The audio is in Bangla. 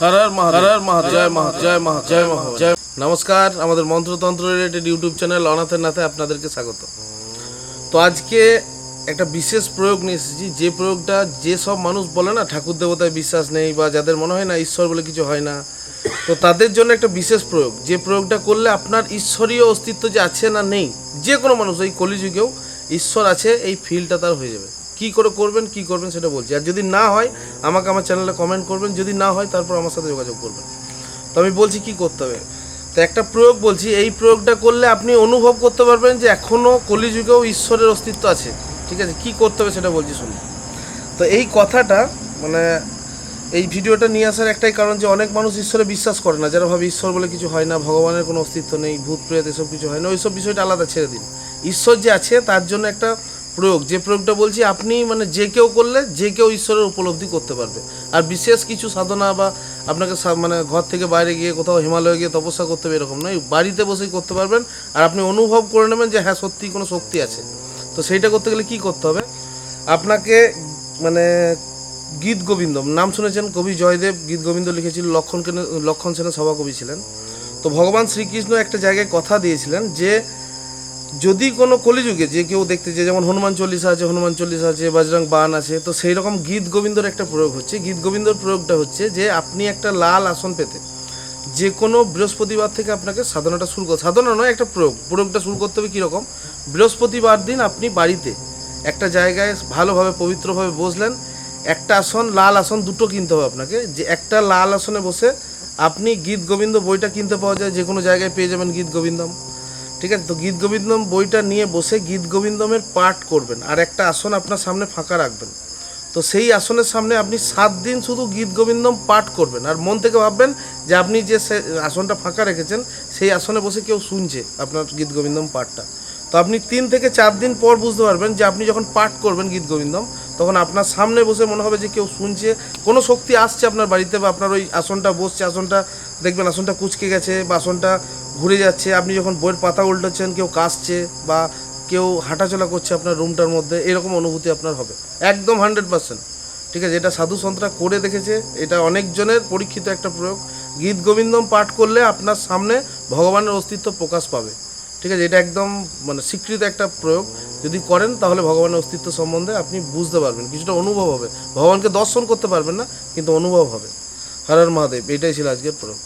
হর হর মহাদেব। হর হর মহাদেব। জয় মহা জয় মহা জয় মহা জয় নমস্কার আমাদের মন্ত্রতন্ত্র রিলেটেড ইউটিউব চ্যানেল অনাথের নাথে আপনাদেরকে স্বাগত। তো আজকে একটা বিশেষ প্রয়োগ নিয়ে এসেছি। যে প্রয়োগটা যে সব মানুষ বলে না ঠাকুর দেবতায় বিশ্বাস নেই বা যাদের মনে হয় না ঈশ্বর বলে কিছু হয় না তো তাদের জন্য একটা বিশেষ প্রয়োগ। যে প্রয়োগটা করলে আপনার ঈশ্বরীয় অস্তিত্ব যে আছে না নেই যে কোনো মানুষ এই কলিযুগেও ঈশ্বর আছে এই ফিলটা তার হয়ে যাবে। কি করে করবেন, কি করবেন সেটা বলছি। আর যদি না হয়, আমাকে আমার চ্যানেলে কমেন্ট করবেন, যদি না হয়, তারপর আমার সাথে যোগাযোগ করবেন। তো আমি বলছি কি করতে হবে? তো একটা প্রয়োগ বলছি, এই প্রয়োগটা করলে আপনি অনুভব করতে পারবেন যে এখনও কলিযুগেও ঈশ্বরের অস্তিত্ব আছে। ঠিক আছে? কি করতে হবে সেটা বলছি, শুনুন। তো এই কথাটা মানে এই ভিডিওটা নিয়ে আসার একটাই কারণ যে অনেক মানুষ ঈশ্বরে বিশ্বাস করে না। যারা ভাবে ঈশ্বর বলে কিছু হয় না, ভগবানের কোনো অস্তিত্ব নেই, ভূত, প্রেত, এসব কিছু হয় না, ওইসব বিষয়টা আলাদা, ছেড়ে দিন। ঈশ্বর যে আছে, তার জন্য একটা প্রয়োগ, যে প্রয়োগটা বলছি, আপনি মানে যে কেউ করলে যে কেউ ঈশ্বরের উপলব্ধি করতে পারবে। আর বিশেষ কিছু সাধনা বা আপনাকে মানে ঘর থেকে বাইরে গিয়ে কোথাও হিমালয়ে গিয়ে তপস্যা করতে হবে এরকম নয়, বাড়িতে বসেই করতে পারবেন। আর আপনি অনুভব করে নেবেন যে হ্যাঁ সত্যি কোনো শক্তি আছে। তো সেইটা করতে গেলে কি করতে হবে? আপনাকে মানে গীত গোবিন্দম নাম শুনেছেন কবি জয়দেব, গীত গোবিন্দ লিখেছিল, লক্ষণ কেন- লক্ষণ সেনের সভাকবি ছিলেন। তো ভগবান শ্রীকৃষ্ণ একটা জায়গায় কথা দিয়েছিলেন যে যদি কোনো কলিযুগে যে কেউ দেখতে চায়, যেমন হনুমান চল্লিশা আছে, হনুমান চল্লিশা আছে, বজরং বান আছে, তো সেই রকম গীত গোবিন্দর একটা প্রয়োগ হচ্ছে। গীত গোবিন্দর প্রয়োগটা হচ্ছে যে আপনি একটা লাল আসন পেতে, যে কোনো বৃহস্পতিবার থেকে আপনাকে সাধনাটা শুরু কর সাধনা নয়, একটা প্রয়োগ। প্রয়োগটা শুরু করতে হবে কীরকম? বৃহস্পতিবার দিন আপনি বাড়িতে একটা জায়গায় ভালোভাবে, পবিত্রভাবে বসলেন, একটা আসন, লাল আসন দুটো কিনতে হবে আপনাকে। যে একটা লাল আসনে বসে আপনি গীত গোবিন্দ বইটা কিনতে পাওয়া যায়, যে কোনো জায়গায় পেয়ে যাবেন গীত গোবিন্দম। ঠিক আছে? তো গীত গোবিন্দম বইটা নিয়ে বসে গীত গোবিন্দমের পাঠ করবেন। আর একটা আসন আপনার সামনে ফাঁকা রাখবেন। তো সেই আসনের সামনে আপনি সাত দিন শুধু গীত গোবিন্দম পাঠ করবেন। আর মন থেকে ভাববেন যে আপনি যে আসনটা ফাঁকা রেখেছেন, সেই আসনে বসে কেউ শুনছে আপনার গীত গোবিন্দম পাঠটা। তো আপনি তিন থেকে চার দিন পর বুঝতে পারবেন যে আপনি যখন পাঠ করবেন গীত গোবিন্দম, তখন আপনার সামনে বসে মনে হবে যে কেউ শুনছে, কোনো শক্তি আসছে আপনার বাড়িতে বা আপনার ওই আসনটা বসছে, আসনটা দেখবেন আসনটা কুচকে গেছে বা আসনটা ঘুরে যাচ্ছে, আপনি যখন বইয়ের পাতা উল্টাচ্ছেন, কেউ কাশছে বা কেউ হাঁটাচলা করছে আপনার রুমটার মধ্যে, এরকম অনুভূতি আপনার হবে। একদম হান্ড্রেড পার্সেন্ট। ঠিক আছে, এটা সাধু সন্তরা করে দেখেছে, এটা অনেকজনের পরীক্ষিত একটা প্রয়োগ। গীত গোবিন্দম পাঠ করলে আপনার সামনে ভগবানের অস্তিত্ব প্রকাশ পাবে। ঠিক আছে, এটা একদম মানে স্বীকৃত একটা প্রয়োগ। যদি করেন, তাহলে ভগবানের অস্তিত্ব সম্বন্ধে আপনি বুঝতে পারবেন। কিছুটা অনুভব হবে। ভগবানকে দর্শন করতে পারবেন না, কিন্তু অনুভব হবে। হর হর মহাদেব, এটাই ছিল আজকের প্রয়োগ।